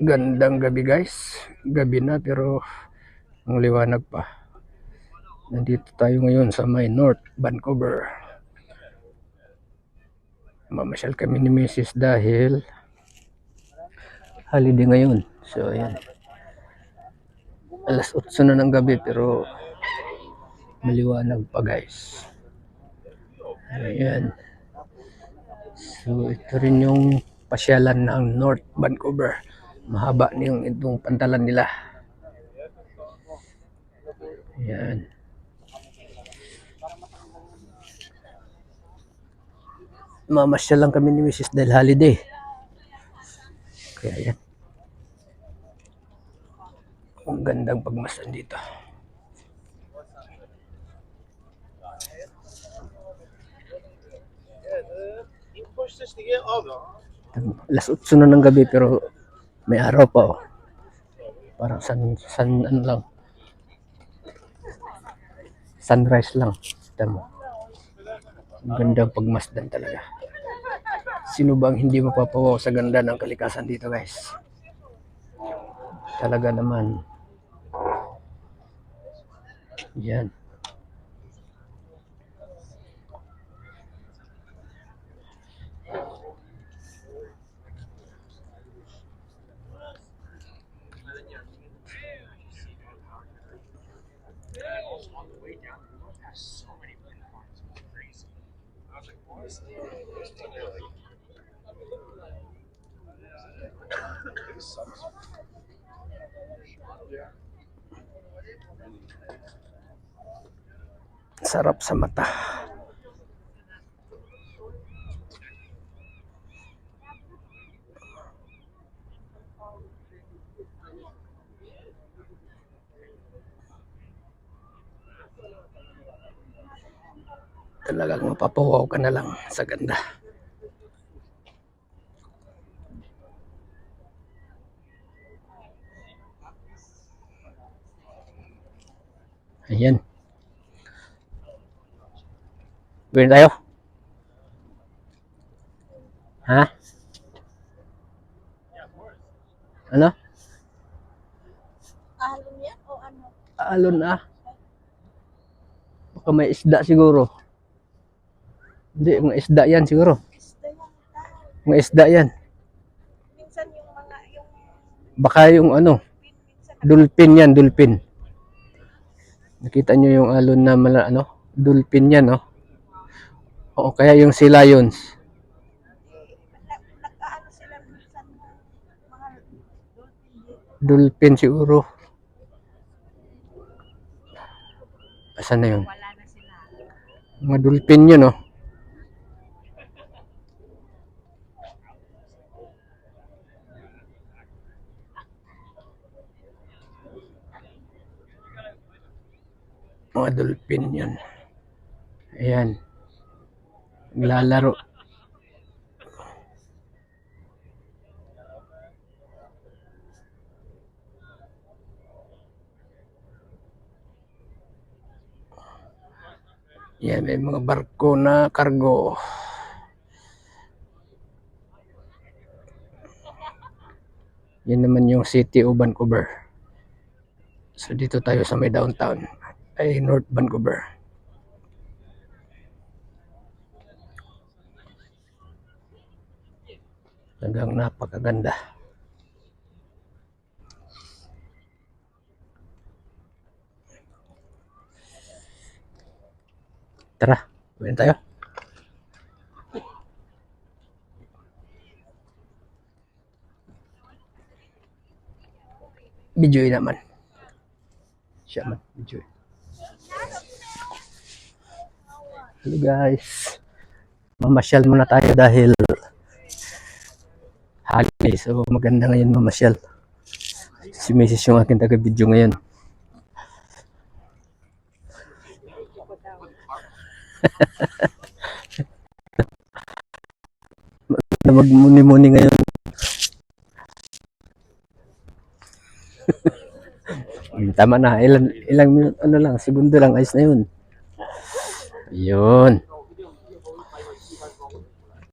Gandang gabi guys. Gabi na pero ang liwanag pa. Nandito tayo ngayon sa may North Vancouver. Mamasyal kami ni Mrs. dahil holiday ngayon. So ayan. Alas 8 na ng gabi pero maliwanag pa guys. Ayan. So ito rin yung pasyalan ng North Vancouver. Mahaba na yung itong pantalan nila. Ayan. Mamasyal lang kami ni Mrs. dahil holiday. Kaya yan. Ang gandang pagmasan dito. Alas 8 na ng gabi pero may araw pa oh. Parang sun, sun ano lang. Sunrise lang. Tama. Ang gandang pagmasdan talaga. Sino bang hindi mapapawaw sa ganda ng kalikasan dito guys? Talaga naman. Yan. Sarap sa mata. Talagang mapapawaw ka na lang sa ganda. Ayan. Gawin tayo. Ha? Ano? Alon yan o ano? Alon na. Baka may isda siguro. Hindi, mga isda yan siguro. Mga isda yan. Minsan yung mga, yung Baka yung ano, Dulpin yan, dulpin. Nakita nyo yung alon na mala, ano? Dulpin yan, no? Oo, kaya yung sea lions. dolphin siguro. Asan na yun? Mga dulpin yun, no? Mga dulpin yun. Ayan. Naglalaro. Yan, may mga barko na kargo. Yan naman yung city of Vancouver. So dito tayo sa may downtown ay North Vancouver. Talagang napakaganda. Tara, gawin tayo. Video naman. Siya man, video. Hello guys. Mamasyal muna tayo dahil holiday. So maganda ngayon mamasyal. Si Mrs. yung aking taga-video ngayon. na magmuni-muni ngayon. Tama na. Ilan, ilang minut, ano lang, segundo lang, ayos na yun. Yun.